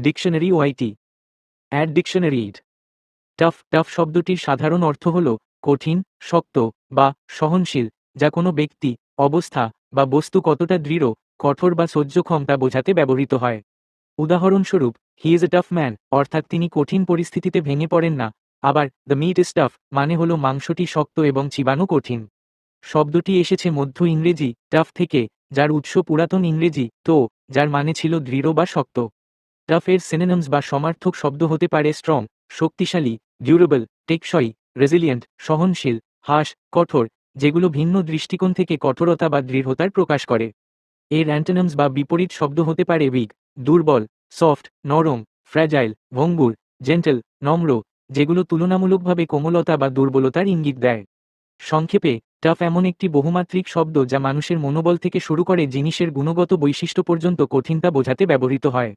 Dictionary ওয়াইটি অ্যাড dictionary ইড টাফ টাফ শব্দটির সাধারণ অর্থ হল কঠিন, শক্ত বা সহনশীল, যা কোনো ব্যক্তি, অবস্থা বা বস্তু কতটা দৃঢ়, কঠোর বা সহ্যক্ষম তা বোঝাতে ব্যবহৃত হয়। উদাহরণস্বরূপ he is a tough man অর্থাৎ তিনি কঠিন পরিস্থিতিতে ভেঙে পড়েন না। আবার দ্য মিট ইজ টাফ মানে হল মাংসটি শক্ত এবং চিবানো কঠিন। শব্দটি এসেছে মধ্য ইংরেজি টাফ থেকে, যার উৎস পুরাতন ইংরেজি, তো, যার মানে ছিল দৃঢ় বা শক্ত। টাফের সিনেনমস বা সমার্থক শব্দ হতে পারে স্ট্রং শক্তিশালী ডিউরেবল টেকসই রেজিলিয়েন্ট সহনশীল হাস কঠোর, যেগুলো ভিন্ন দৃষ্টিকোণ থেকে কঠোরতা বা দৃঢ়তার প্রকাশ করে। এর অ্যান্টোনামস বা বিপরীত শব্দ হতে পারে উইক দুর্বল সফট নরম ফ্র্যাজাইল ভঙ্গুর জেন্টেল নম্র, যেগুলো তুলনামূলকভাবে কোমলতা বা দুর্বলতার ইঙ্গিত দেয়। সংক্ষেপে টাফ এমন একটি বহুমাত্রিক শব্দ যা মানুষের মনোবল থেকে শুরু করে জিনিসের গুণগত বৈশিষ্ট্য পর্যন্ত কঠিনতা বোঝাতে ব্যবহৃত হয়।